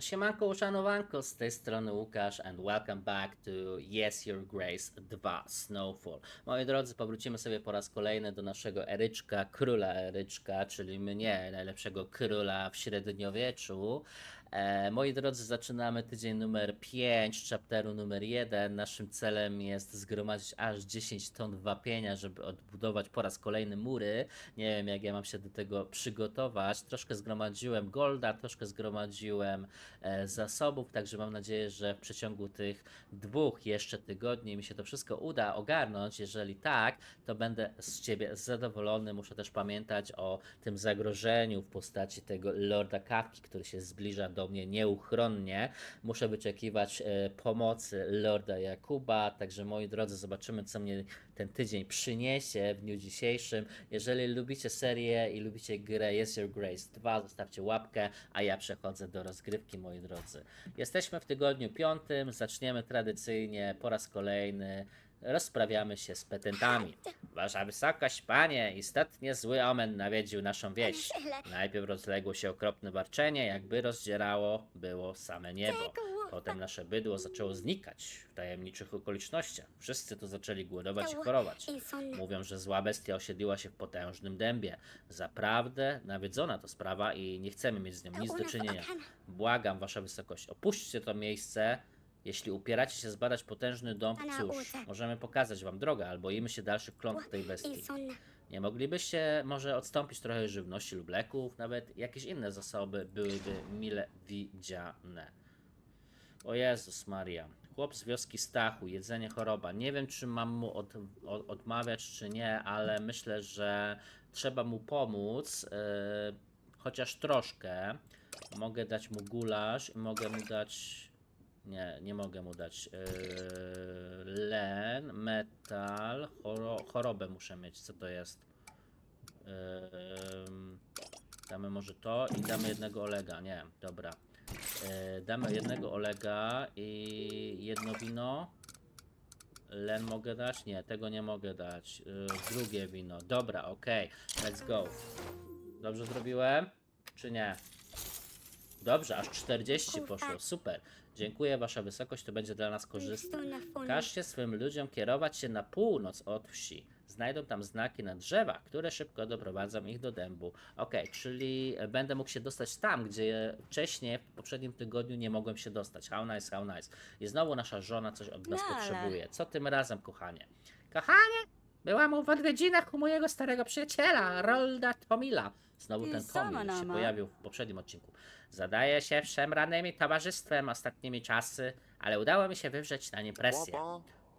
No siemanko, uszanowanko, z tej strony Łukasz and welcome back to Yes Your Grace 2 Snowfall. Moi drodzy, powrócimy sobie po raz kolejny do naszego Eryczka, króla Eryczka, czyli mnie, najlepszego króla w średniowieczu. E, moi drodzy, zaczynamy tydzień numer 5, chapteru numer 1. Naszym celem jest zgromadzić aż 10 ton wapienia, żeby odbudować po raz kolejny mury. Nie wiem, jak ja mam się do tego przygotować. Troszkę zgromadziłem golda, troszkę zgromadziłem e, zasobów, także mam nadzieję, że w przeciągu tych dwóch jeszcze tygodni mi się to wszystko uda ogarnąć. Jeżeli tak, to będę z ciebie zadowolony. Muszę też pamiętać o tym zagrożeniu w postaci tego Lorda Kawki, który się zbliża do mnie nieuchronnie. Muszę wyczekiwać e, pomocy Lorda Jakuba. Także moi drodzy, zobaczymy, co mnie ten tydzień przyniesie w dniu dzisiejszym. Jeżeli lubicie serię i lubicie grę Yes Your Grace 2, zostawcie łapkę, a ja przechodzę do rozgrywki, moi drodzy. Jesteśmy w tygodniu piątym, zaczniemy tradycyjnie po raz kolejny. Rozprawiamy się z petentami. Wasza wysokość, panie, istotnie zły omen nawiedził naszą wieś. Najpierw rozległo się okropne warczenie, jakby rozdzierało było same niebo. Potem nasze bydło zaczęło znikać w tajemniczych okolicznościach. Wszyscy tu zaczęli głodować i chorować. Mówią, że zła bestia osiedliła się w potężnym dębie. Zaprawdę nawiedzona to sprawa i nie chcemy mieć z nią nic do czynienia. Błagam, wasza wysokość, opuśćcie to miejsce. Jeśli upieracie się zbadać potężny dąb, cóż, możemy pokazać wam drogę, albo boimy się dalszych klątw tej bestii. Nie moglibyście może odstąpić trochę żywności lub leków, nawet jakieś inne zasoby byłyby mile widziane. O Jezus Maria. Chłop z wioski Stachu, jedzenie choroba. Nie wiem, czy mam mu od, od, odmawiać, czy nie, ale myślę, że trzeba mu pomóc, yy, chociaż troszkę. Mogę dać mu gulasz i mogę mu dać. Nie, nie mogę mu dać. Yy, len, metal, choro, chorobę muszę mieć. Co to jest? Yy, damy może to i damy jednego Olega. Nie, dobra. E, damy jednego Olega i jedno wino. Len mogę dać? Nie, tego nie mogę dać. E, drugie wino. Dobra, okej. Let's go. Dobrze zrobiłem? Czy nie? Dobrze, aż 40 poszło. Super. Dziękuję, Wasza Wysokość, to będzie dla nas korzystne. Każcie swym ludziom kierować się na północ od wsi. Znajdą tam znaki na drzewach, które szybko doprowadzą ich do dębu. Ok, czyli e, będę mógł się dostać tam, gdzie wcześniej, w poprzednim tygodniu nie mogłem się dostać. How nice, how nice. I znowu nasza żona coś od nas Nara. potrzebuje. Co tym razem, kochanie? Kochanie, byłam u odwiedzinach u mojego starego przyjaciela, Rolda Tomila. Znowu ten Tomil się pojawił w poprzednim odcinku. Zadaje się szemranymi towarzystwem ostatnimi czasy, ale udało mi się wywrzeć na nie presję.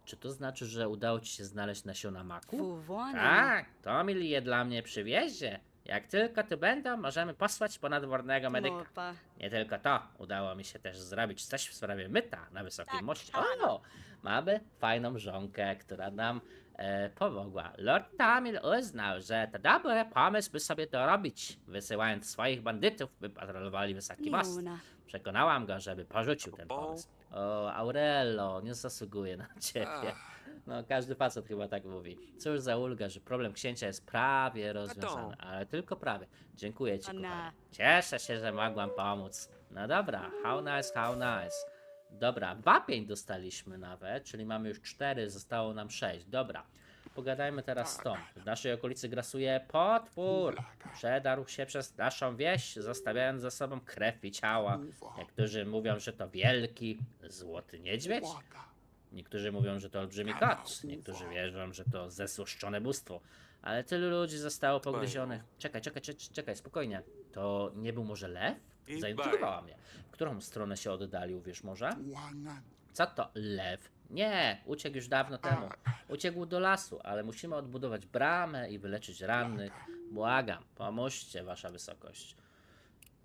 Czy to znaczy, że udało ci się znaleźć nasiona maku? Tak, Tomil je dla mnie przywiezie. Jak tylko tu będą, możemy posłać ponadwornego medyka. Mopa. Nie tylko to, udało mi się też zrobić coś w sprawie myta na wysokim Tak, moście. tak. O, mamy fajną żonkę, która nam e, pomogła. Lord Tamil uznał, że to dobry pomysł, by sobie to robić, wysyłając swoich bandytów, by patrolowali wysoki most. Przekonałam go, żeby porzucił ten pomysł. O, Aurello, nie zasługuje na ciebie. No, każdy facet chyba tak mówi. Cóż za ulga, że problem księcia jest prawie rozwiązany, ale tylko prawie. Dziękuję ci, kochanie. Cieszę się, że mogłam pomóc. No dobra, how nice, how nice. Dobra, wapień dostaliśmy nawet, czyli mamy już cztery, zostało nam sześć. Dobra, pogadajmy teraz z tą. W naszej okolicy grasuje potwór. Przedarł się przez naszą wieś, zostawiając za sobą krew i ciała. Niektórzy mówią, że to wielki, złoty niedźwiedź. Niektórzy mówią, że to olbrzymi kot. Niektórzy wierzą, że to zesłuszczone bóstwo. Ale tylu ludzi zostało pogryzionych. Czekaj, czekaj, czekaj, czekaj, spokojnie. To nie był może lew? Zaintrygowała mnie. W którą stronę się oddalił, wiesz może? Co to lew? Nie, uciekł już dawno temu. Uciekł do lasu, ale musimy odbudować bramę i wyleczyć rannych. Błagam, pomóżcie, wasza wysokość.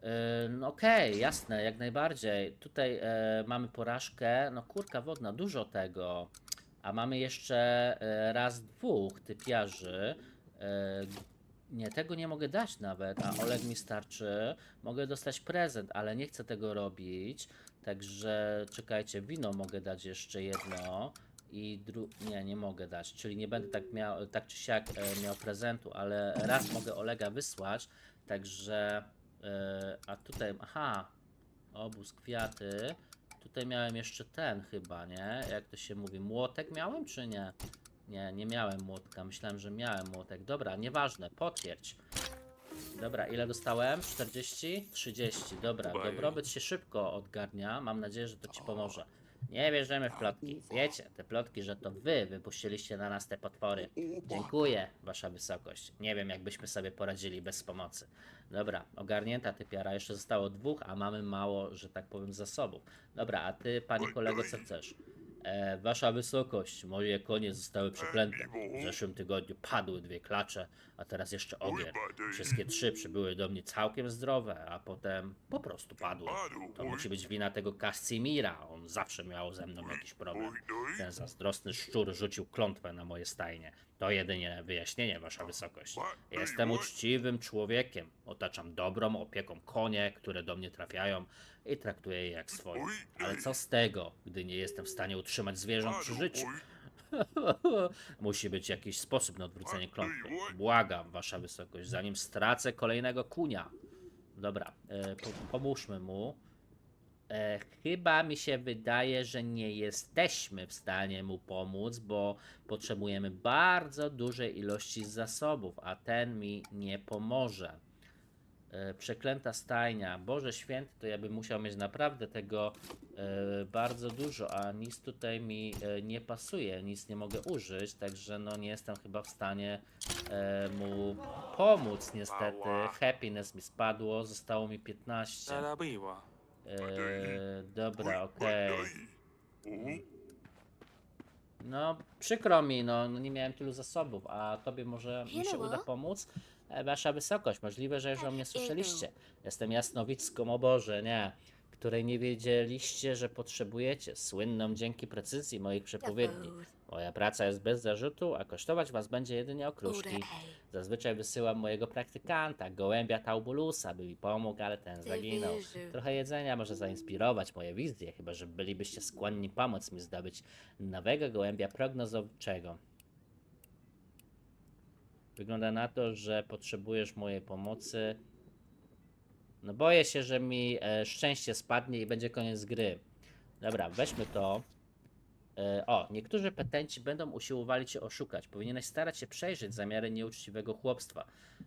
Yy, no Okej, jasne, jak najbardziej. Tutaj e, mamy porażkę. No kurka wodna, dużo tego. A mamy jeszcze e, raz dwóch typiarzy. E, nie, tego nie mogę dać nawet, a Oleg mi starczy. Mogę dostać prezent, ale nie chcę tego robić. Także czekajcie, wino mogę dać jeszcze jedno. I dru... Nie, nie mogę dać, czyli nie będę tak miał, tak czy siak e, miał prezentu, ale raz mogę Olega wysłać, także... E, a tutaj, aha, Obóz, kwiaty. Tutaj miałem jeszcze ten chyba, nie? Jak to się mówi? Młotek miałem czy nie? Nie, nie miałem młotka. Myślałem, że miałem młotek. Dobra, nieważne. Potwierdź. Dobra, ile dostałem? 40? 30. Dobra, dobrobyt się szybko odgarnia. Mam nadzieję, że to ci pomoże. Nie wierzymy w plotki. Wiecie, te plotki, że to wy wypuściliście na nas te potwory. Dziękuję, wasza wysokość. Nie wiem, jakbyśmy sobie poradzili bez pomocy. Dobra, ogarnięta typiara. Jeszcze zostało dwóch, a mamy mało, że tak powiem, zasobów. Dobra, a ty, panie kolego, co chcesz? E, wasza wysokość, moje konie zostały przeklęte. W zeszłym tygodniu padły dwie klacze, a teraz jeszcze ogier. Wszystkie trzy przybyły do mnie całkiem zdrowe, a potem po prostu padły. To musi być wina tego Casimira. On zawsze miał ze mną jakiś problem. Ten zazdrosny szczur rzucił klątwę na moje stajnie. To jedynie wyjaśnienie, wasza wysokość. Jestem uczciwym człowiekiem. Otaczam dobrą opieką konie, które do mnie trafiają i traktuję je jak swoje. Ale co z tego, gdy nie jestem w stanie utrzymać zwierząt przy życiu? Musi być jakiś sposób na odwrócenie klątwy. Błagam, wasza wysokość, zanim stracę kolejnego kunia. Dobra, e, po, pomóżmy mu. E, chyba mi się wydaje, że nie jesteśmy w stanie mu pomóc, bo potrzebujemy bardzo dużej ilości zasobów, a ten mi nie pomoże. E, przeklęta stajnia. Boże święty, to ja bym musiał mieć naprawdę tego e, bardzo dużo, a nic tutaj mi e, nie pasuje, nic nie mogę użyć, także no nie jestem chyba w stanie mu pomóc niestety. Happiness mi spadło, zostało mi 15. Zarabiła. E, dobra, okej. No, przykro mi, no, nie miałem tylu zasobów, a tobie może mi się uda pomóc? E, Wasza wysokość, możliwe, że już o mnie słyszeliście. Jestem jasnowicką, o Boże, nie, której nie wiedzieliście, że potrzebujecie, słynną dzięki precyzji moich przepowiedni. Moja praca jest bez zarzutu, a kosztować was będzie jedynie okruszki. Zazwyczaj wysyłam mojego praktykanta, gołębia Taubulusa, by mi pomógł, ale ten zaginął. Trochę jedzenia może zainspirować moje wizje, chyba że bylibyście skłonni pomóc mi zdobyć nowego gołębia prognozowczego. Wygląda na to, że potrzebujesz mojej pomocy. No boję się, że mi e, szczęście spadnie i będzie koniec gry. Dobra, weźmy to. E, o, niektórzy petenci będą usiłowali cię oszukać. Powinieneś starać się przejrzeć zamiary nieuczciwego chłopstwa.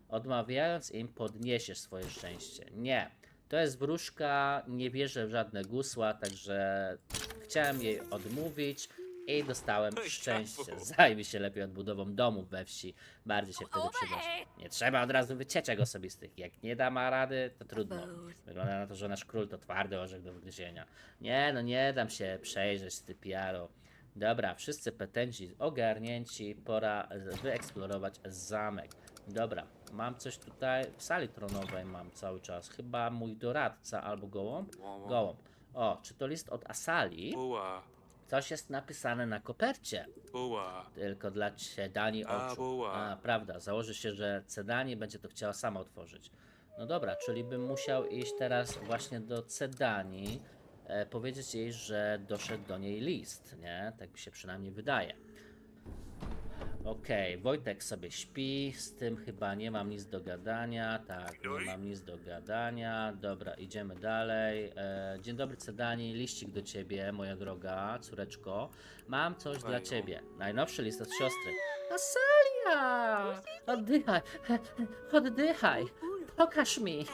Odmawiając im, podniesiesz swoje szczęście. Nie. To jest wróżka, nie wierzę w żadne gusła, także chciałem jej odmówić i dostałem szczęście. Zajmij się lepiej odbudową domu we wsi. Bardziej się wtedy przydasz. Nie trzeba od razu wycieczek osobistych. Jak nie da ma rady, to trudno. Wygląda na to, że nasz król to twardy orzech do wgryzienia. Nie, no nie dam się przejrzeć z typiaro. Dobra, wszyscy petenci ogarnięci, pora wyeksplorować zamek. Dobra, mam coś tutaj, w sali tronowej mam cały czas, chyba mój doradca albo gołąb? Gołąb. O, czy to list od Asali? Buła. Coś jest napisane na kopercie, Buła. tylko dla Cedani A, oczu. była. A, prawda, założy się, że Cedani będzie to chciała sama otworzyć. No dobra, czyli bym musiał iść teraz właśnie do Cedani, e, powiedzieć jej, że doszedł do niej list, nie? Tak mi się przynajmniej wydaje. Okej, Wojtek sobie śpi, z tym chyba nie mam nic do gadania, tak, nie mam nic do gadania, dobra, idziemy dalej. E, dzień dobry Cedani, liścik do ciebie, moja droga córeczko. Mam coś dla Fajno. ciebie, najnowszy list od siostry. Asalia! Oddychaj, oddychaj, pokaż mi.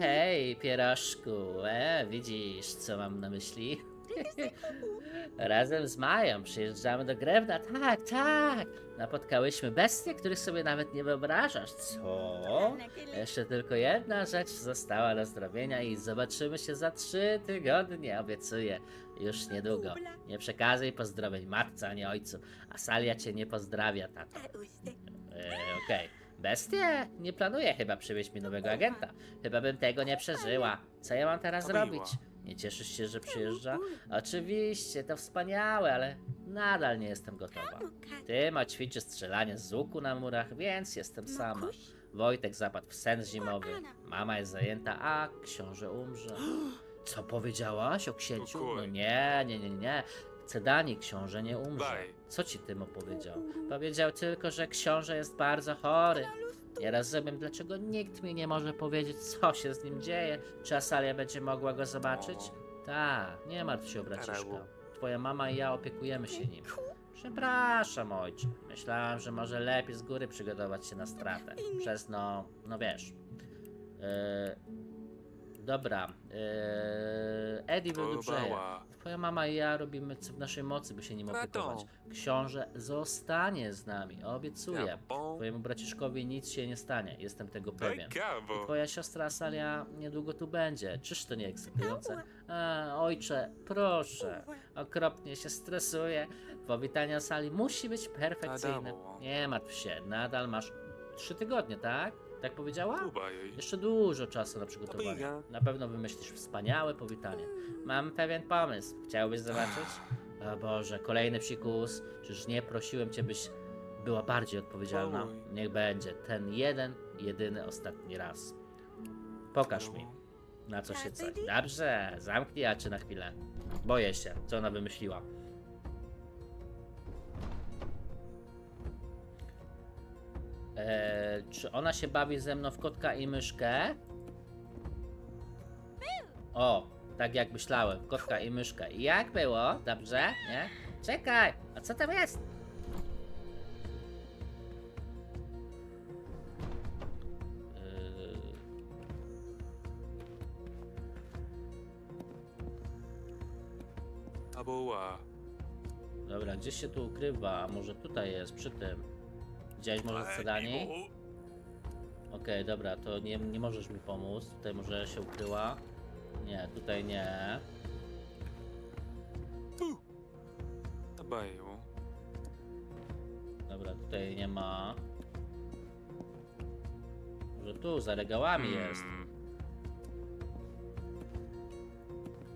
Hej, pierożku, e, widzisz, co mam na myśli? Razem z Mają przyjeżdżamy do Grewna, tak, tak. Napotkałyśmy bestie, których sobie nawet nie wyobrażasz. Co? Jeszcze tylko jedna rzecz została do zrobienia i zobaczymy się za trzy tygodnie, obiecuję. Już niedługo. Nie przekazuj pozdrowień matce ani ojcu, a Salia cię nie pozdrawia, tato. E, Okej. Bestie? Nie planuję chyba przywieźć mi nowego agenta. Chyba bym tego nie przeżyła. Co ja mam teraz robić? Nie cieszysz się, że przyjeżdża? Oczywiście, to wspaniałe, ale nadal nie jestem gotowa. Ty ma ćwiczy strzelanie z łuku na murach, więc jestem sama. Wojtek zapadł w sen zimowy. Mama jest zajęta, a książę umrze. Co powiedziałaś o księciu? No nie, nie, nie, nie. Cedani książę nie umrze. Co ci tym opowiedział? Powiedział tylko, że książę jest bardzo chory. Nie rozumiem, dlaczego nikt mi nie może powiedzieć, co się z nim dzieje. Czy Asalia będzie mogła go zobaczyć? Tak, nie martw się o braciszka. Twoja mama i ja opiekujemy się nim. Przepraszam, ojcze. Myślałem, że może lepiej z góry przygotować się na stratę. Przez no, no wiesz. Yy, dobra. Yy, Eddie wydubrzeje. Bała. Twoja mama i ja robimy co w naszej mocy, by się nim opiekować. Książę zostanie z nami, obiecuję. Twojemu braciszkowi nic się nie stanie, jestem tego pewien. Ciekawo. Twoja siostra Asalia niedługo tu będzie. Czyż to nie ekscytujące? A, ojcze, proszę. Okropnie się stresuję. Powitanie Asali musi być perfekcyjne. Nie martw się, nadal masz trzy tygodnie, tak? Tak powiedziała? Jeszcze dużo czasu na przygotowanie. Na pewno wymyślisz wspaniałe powitanie. Mam pewien pomysł. Chciałbyś zobaczyć? O Boże, kolejny psikus. Czyż nie prosiłem cię, byś była bardziej odpowiedzialna? Niech będzie. Ten jeden, jedyny, ostatni raz. Pokaż mi, na co się coś. Dobrze, zamknij oczy na chwilę. Boję się, co ona wymyśliła. Eee, czy ona się bawi ze mną w kotka i myszkę? O, tak jak myślałem, kotka i myszkę. I Jak było? Dobrze? Nie? Czekaj, a co tam jest? Dobra, gdzieś się tu ukrywa, a może tutaj jest, przy tym. Widziałeś może sprzedanie? Okej, dobra, to nie, nie możesz mi pomóc. Tutaj może się ukryła. Nie, tutaj nie. Tu. Abają. Dobra, tutaj nie ma. Może tu, za regałami jest. Hmm.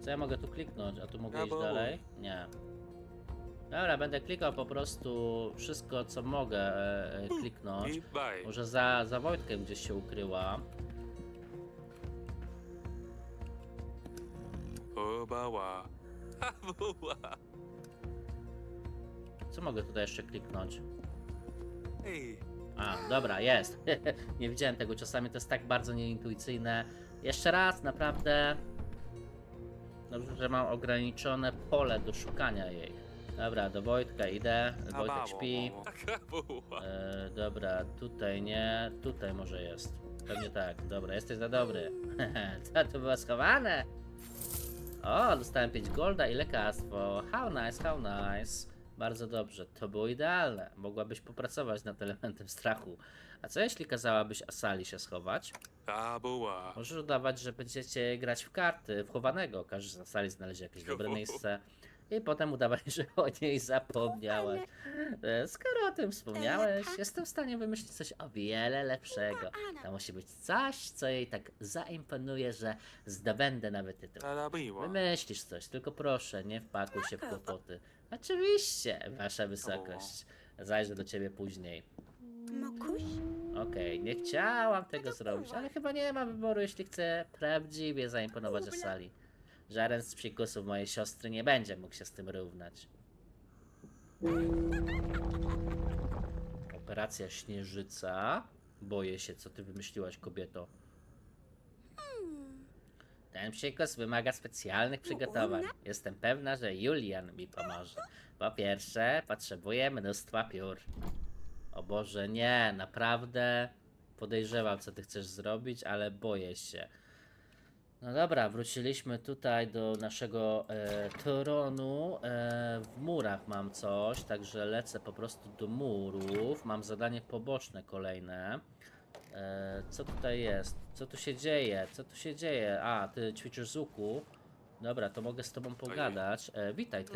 Co ja mogę tu kliknąć? A tu mogę iść dalej? Nie. Dobra, będę klikał po prostu wszystko, co mogę e, e, kliknąć. Może za, za Wojtkiem gdzieś się ukryła. Obała. Abuła. Co mogę tutaj jeszcze kliknąć? Ej. A, dobra, jest. nie widziałem tego, czasami to jest tak bardzo nieintuicyjne. Jeszcze raz, naprawdę. Dobrze, że mam ograniczone pole do szukania jej. Dobra, do Wojtka idę. Wojtek śpi. E, dobra, tutaj nie, tutaj może jest. Pewnie tak. Dobra, jesteś za dobry. Co tu było schowane? O, dostałem 5 golda i lekarstwo. How nice, how nice. Bardzo dobrze, to było idealne. Mogłabyś popracować nad elementem strachu. A co jeśli kazałabyś Asali się schować? Abuła. Możesz udawać, że będziecie grać w karty, w chowanego. Każdy z Asali znaleźć jakieś dobre miejsce. I potem udawać, że o niej zapomniałeś. E, Skoro o tym wspomniałeś, jestem w stanie wymyślić coś o wiele lepszego. To musi być coś, co jej tak zaimponuje, że zdobędę nawet tytuł. Wymyślisz coś, tylko proszę, nie wpakuj się w kłopoty. Oczywiście, wasza wysokość. Zajrzę do ciebie później. Mokuś? Okej, nie chciałam tego zrobić, ale chyba nie ma wyboru, jeśli chcę prawdziwie zaimponować Asali. Żaden z psikusów mojej siostry nie będzie mógł się z tym równać. Operacja Śnieżyca. Boję się, co ty wymyśliłaś, kobieto. Ten psikus wymaga specjalnych przygotowań. Jestem pewna, że Julian mi pomoże. Po pierwsze, potrzebuję mnóstwa piór. O Boże, nie, naprawdę podejrzewam, co ty chcesz zrobić, ale boję się. No dobra, wróciliśmy tutaj do naszego e, tronu. E, w murach mam coś, także lecę po prostu do murów. Mam zadanie poboczne kolejne. E, co tutaj jest? Co tu się dzieje? Co tu się dzieje? A, ty ćwiczysz z łuku. Dobra, to mogę z tobą pogadać. E, witaj, ty.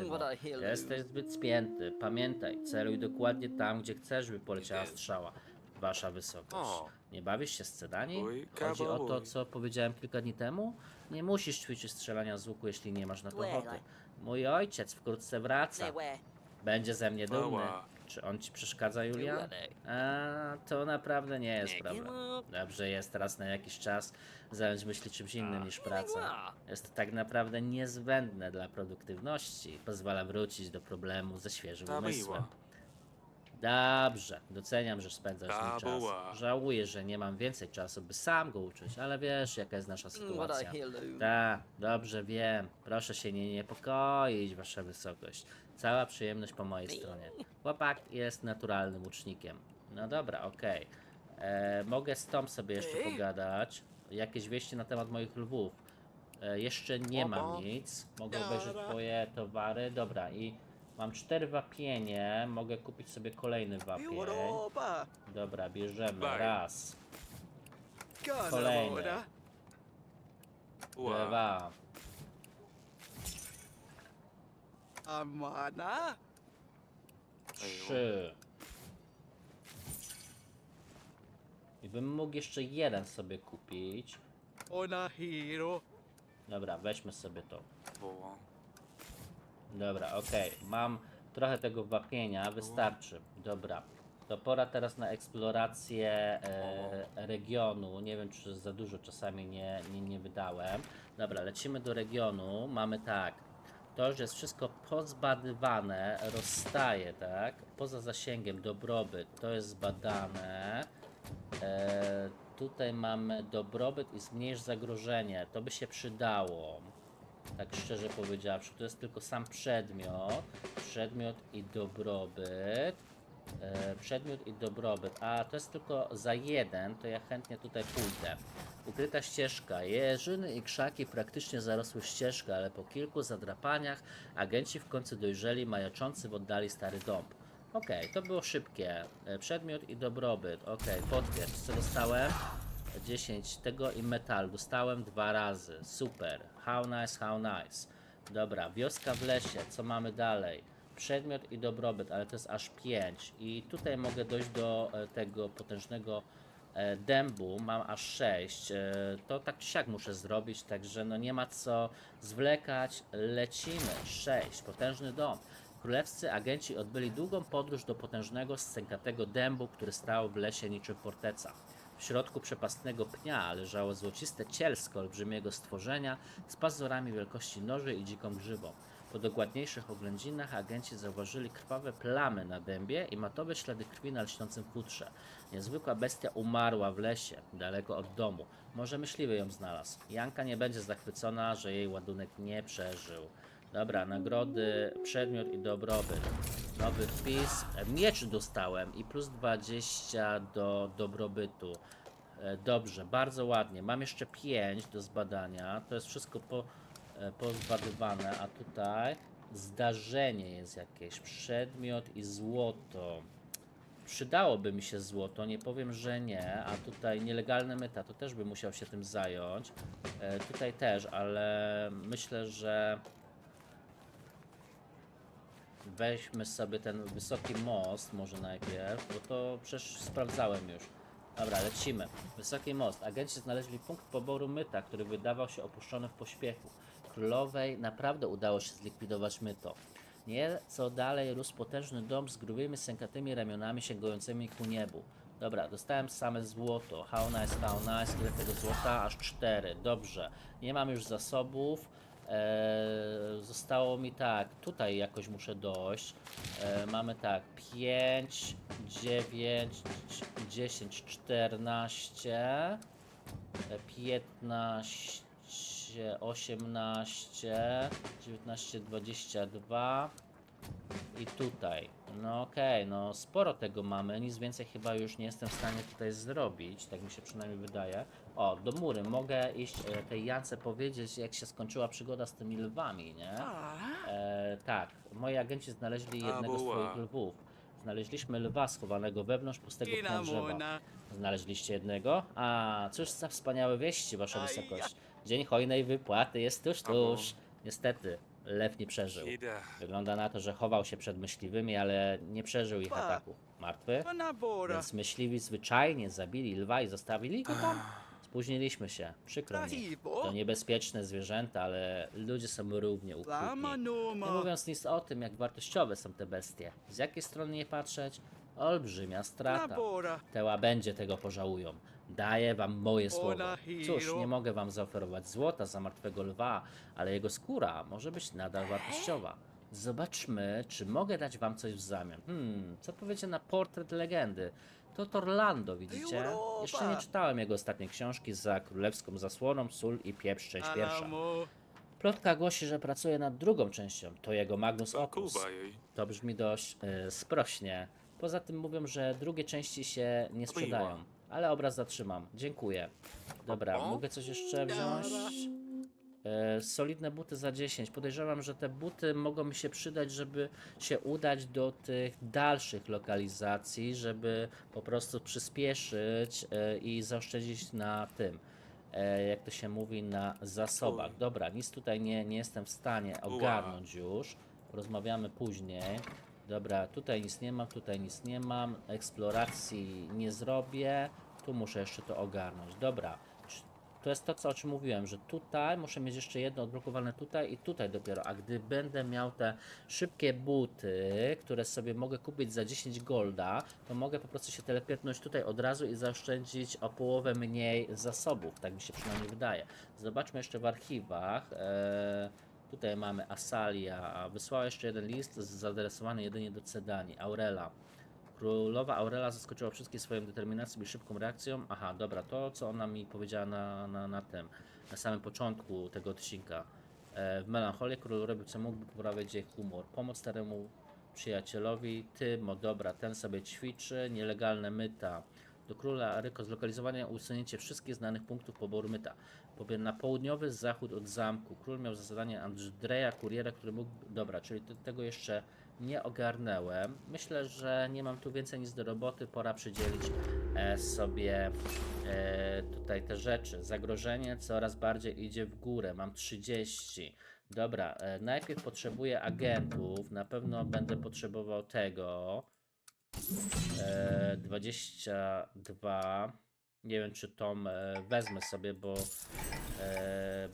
Jesteś zbyt spięty. Pamiętaj, celuj dokładnie tam, gdzie chcesz, by poleciała strzała. Wasza wysokość. Nie bawisz się scedami? Oj, Chodzi o to, co powiedziałem kilka dni temu? Nie musisz ćwiczyć strzelania z łuku, jeśli nie masz na to ochoty. Mój ojciec wkrótce wraca. Będzie ze mnie dumny. Czy on ci przeszkadza, Julia? A, to naprawdę nie jest problem. Dobrze jest teraz na jakiś czas zająć myśli czymś innym niż praca. Jest tak naprawdę niezbędne dla produktywności. Pozwala wrócić do problemu ze świeżym umysłem. Dobrze, doceniam, że spędzasz z nim czas. Żałuję, że nie mam więcej czasu, by sam go uczyć, ale wiesz, jaka jest nasza sytuacja. Tak, dobrze wiem. Proszę się nie niepokoić, wasza wysokość. Cała przyjemność po mojej stronie. Chłopak jest naturalnym ucznikiem. No dobra, okej. E, Mogę z Tom sobie jeszcze pogadać. Jakieś wieści na temat moich lwów. E, jeszcze nie mam nic. Mogę obejrzeć twoje towary. Dobra, i mam cztery wapienie. Mogę kupić sobie kolejny wapień. Dobra, bierzemy. Raz, Kolejny. dwa, Amana. trzy. I bym mógł jeszcze jeden sobie kupić. Ona hero. Dobra, weźmy sobie to. Woła. Dobra, okej. Mam trochę tego wapienia, wystarczy. Dobra. To pora teraz na eksplorację e, regionu. Nie wiem, czy za dużo czasami nie, nie, nie wydałem. Dobra, lecimy do regionu. Mamy tak. To już jest wszystko pozbadywane, rozstaje, tak? Poza zasięgiem dobrobyt, to jest zbadane. E, tutaj mamy dobrobyt i zmniejsz zagrożenie. To by się przydało. Tak szczerze powiedziawszy, to jest tylko sam przedmiot. Przedmiot i dobrobyt. E, przedmiot i dobrobyt. A to jest tylko za jeden, to ja chętnie tutaj pójdę. Ukryta ścieżka. Jeżyny i krzaki praktycznie zarosły ścieżkę, ale po kilku zadrapaniach agenci w końcu dojrzeli majaczący w oddali stary dąb. Okej, to było szybkie. E, Przedmiot i dobrobyt. Okej, potwierdź. Co dostałem? 10 tego i metal. Dostałem dwa razy. Super. How nice, how nice. Dobra, wioska w lesie. Co mamy dalej? Przedmiot i dobrobyt, ale to jest aż 5. I tutaj mogę dojść do e, tego potężnego e, dębu. Mam aż 6. E, to tak czy siak muszę zrobić, także no nie ma co zwlekać. Lecimy. 6. Potężny dom. Królewscy agenci odbyli długą podróż do potężnego, stękatego dębu, który stał w lesie niczym forteca. W środku przepastnego pnia leżało złociste cielsko olbrzymiego stworzenia z pazurami wielkości noży i dziką grzywą. Po dokładniejszych oględzinach agenci zauważyli krwawe plamy na dębie i matowe ślady krwi na lśniącym futrze. Niezwykła bestia umarła w lesie, daleko od domu. Może myśliwy ją znalazł. Janka nie będzie zachwycona, że jej ładunek nie przeżył. Dobra, nagrody, przedmiot i dobrobyt. Nowy wpis. E, Miecz dostałem i plus 20 do dobrobytu. E, Dobrze, bardzo ładnie. Mam jeszcze 5 do zbadania. To jest wszystko po, e, pozbadywane, a tutaj zdarzenie jest jakieś. Przedmiot i złoto. Przydałoby mi się złoto, nie powiem, że nie, a tutaj nielegalne myta, to też bym musiał się tym zająć. Tutaj też, ale myślę, że weźmy sobie ten wysoki most może najpierw, bo to przecież sprawdzałem już. Dobra, lecimy. Wysoki most. Agenci znaleźli punkt poboru myta, który wydawał się opuszczony w pośpiechu. Królowej naprawdę udało się zlikwidować myto. Nieco dalej rósł potężny dom z grubymi, sękatymi ramionami sięgającymi ku niebu. Dobra, dostałem same złoto. How nice, how nice. Ile tego złota? Aż cztery. Dobrze. Nie mam już zasobów. Eee, zostało mi tak, tutaj jakoś muszę dojść. Eee, mamy tak, 5, 9, 10, 14, e, 15, 18, 19, 22 i tutaj. No okej, no sporo tego mamy, nic więcej chyba już nie jestem w stanie tutaj zrobić, tak mi się przynajmniej wydaje. O, do mury, mogę iść e, tej Jance powiedzieć, jak się skończyła przygoda z tymi lwami, nie? Ah. E, tak, moi agenci znaleźli jednego z twoich lwów. Znaleźliśmy lwa schowanego wewnątrz pustego drzewa. Znaleźliście jednego? A, cóż za wspaniałe wieści, wasza wysokość. Dzień hojnej wypłaty jest tuż, tuż. Niestety, lew nie przeżył. Wygląda na to, że chował się przed myśliwymi, ale nie przeżył ich ataku. Martwy? Więc myśliwi zwyczajnie zabili lwa i zostawili go tam? Spóźniliśmy się, przykro mi. To niebezpieczne zwierzęta, ale ludzie są równie ukrutni. Lama Nie mówiąc nic o tym, jak wartościowe są te bestie. Z jakiej strony nie patrzeć, olbrzymia strata. Te łabędzie tego pożałują. Daję wam moje słowo. Cóż, nie mogę wam zaoferować złota za martwego lwa, ale jego skóra może być nadal wartościowa. Zobaczmy, czy mogę dać wam coś w zamian. Hmm, co powiecie na portret legendy? To Torlando, widzicie? Jeszcze nie czytałem jego ostatniej książki za królewską zasłoną, sól i pieprz, część pierwsza. Plotka głosi, że pracuje nad drugą częścią. To jego Magnus Opus. To brzmi dość y, sprośnie. Poza tym mówią, że drugie części się nie sprzedają. Ale obraz zatrzymam. Dziękuję. Dobra, mogę coś jeszcze wziąć? E, solidne buty za 10. Podejrzewam, że te buty mogą mi się przydać, żeby się udać do tych dalszych lokalizacji, żeby po prostu przyspieszyć e, i zaoszczędzić na tym. E, jak to się mówi, na zasobach. Dobra, nic tutaj nie, nie jestem w stanie ogarnąć już. Porozmawiamy później. Dobra, tutaj nic nie mam, tutaj nic nie mam. Eksploracji nie zrobię. Tu muszę jeszcze to ogarnąć. Dobra. To jest to, co, o czym mówiłem, że tutaj muszę mieć jeszcze jedno odblokowane tutaj i tutaj dopiero. A gdy będę miał te szybkie buty, które sobie mogę kupić za 10 golda, to mogę po prostu się telepiepnąć tutaj od razu i zaoszczędzić o połowę mniej zasobów. Tak mi się przynajmniej wydaje. Zobaczmy jeszcze w archiwach. Eee, tutaj mamy Asalia. Wysłała jeszcze jeden list zaadresowany jedynie do Cedani. Aurela. Królowa Aurela zaskoczyła wszystkich swoją determinacją i szybką reakcją. Aha, dobra, to co ona mi powiedziała na, na, na tym, na samym początku tego odcinka. E, w Melancholię król robił co mógł, by poprawiać jej humor. Pomoc staremu przyjacielowi, ty, mo dobra, ten sobie ćwiczy, nielegalne myta. Do króla Ryko zlokalizowanie usunięcie wszystkich znanych punktów poboru myta. Pobier na południowy zachód od zamku. Król miał za zadanie Andrzeja, kuriera, który mógł. Dobra, czyli te- tego jeszcze nie ogarnęłem. Myślę, że nie mam tu więcej nic do roboty. Pora przydzielić e, sobie e, tutaj te rzeczy. Zagrożenie coraz bardziej idzie w górę. Mam 30. Dobra, e, najpierw potrzebuję agentów. Na pewno będę potrzebował tego. E, 22. Nie wiem, czy tą wezmę sobie, bo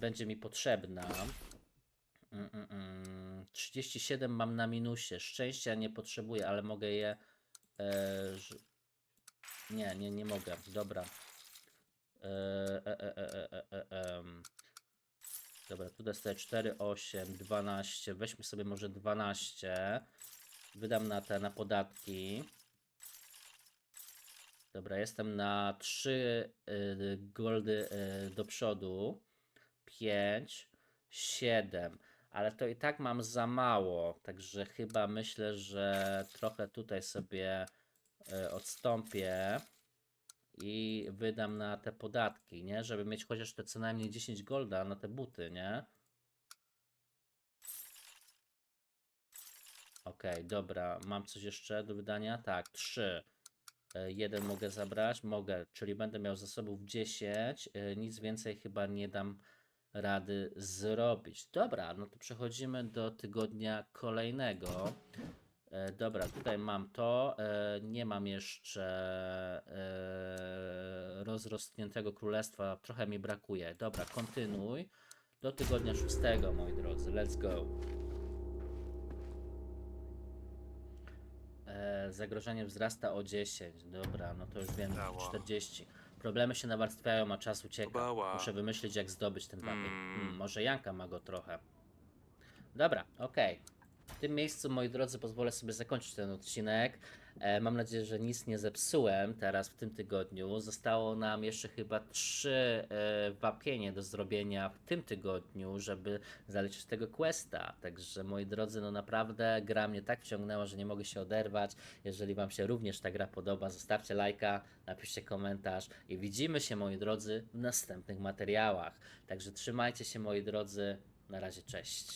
będzie mi potrzebna. Mm, mm, mm. 37 mam na minusie. Szczęścia nie potrzebuję, ale mogę je. E, nie, nie, nie mogę. Dobra. E, e, e, e, e, e, em. Dobra, tu dostaję 4, 8, 12. Weźmy sobie może 12. Wydam na te na podatki. Dobra, jestem na 3 y, goldy y, do przodu. 5, 7. Ale to i tak mam za mało. Także chyba myślę, że trochę tutaj sobie y, odstąpię i wydam na te podatki, nie? Żeby mieć chociaż te co najmniej 10 golda na te buty, nie? Okej, dobra. Mam coś jeszcze do wydania? Tak, 3. E, Jeden mogę zabrać? Mogę, czyli będę miał zasobów 10. e, Nic więcej chyba nie dam rady zrobić. Dobra, no to przechodzimy do tygodnia kolejnego. E, Dobra, tutaj mam to. e, Nie mam jeszcze e, rozrostniętego królestwa. Trochę mi brakuje. Dobra, kontynuuj. Do tygodnia szóstego, moi drodzy. Let's go. E, zagrożenie wzrasta o 10. Dobra, no to już wiem, Dała. 40. Problemy się nawarstwiają, a czas ucieka. Bała. Muszę wymyślić, jak zdobyć ten wapień. Mm. Hmm, może Janka ma go trochę. Dobra, okej. W tym miejscu, moi drodzy, pozwolę sobie zakończyć ten odcinek. E, mam nadzieję, że nic nie zepsułem teraz w tym tygodniu. Zostało nam jeszcze chyba trzy e, wapienie do zrobienia w tym tygodniu, żeby zaliczyć tego questa. Także, moi drodzy, no naprawdę gra mnie tak wciągnęła, że nie mogę się oderwać. Jeżeli Wam się również ta gra podoba, zostawcie lajka, napiszcie komentarz i widzimy się, moi drodzy, w następnych materiałach. Także trzymajcie się, moi drodzy. Na razie, cześć.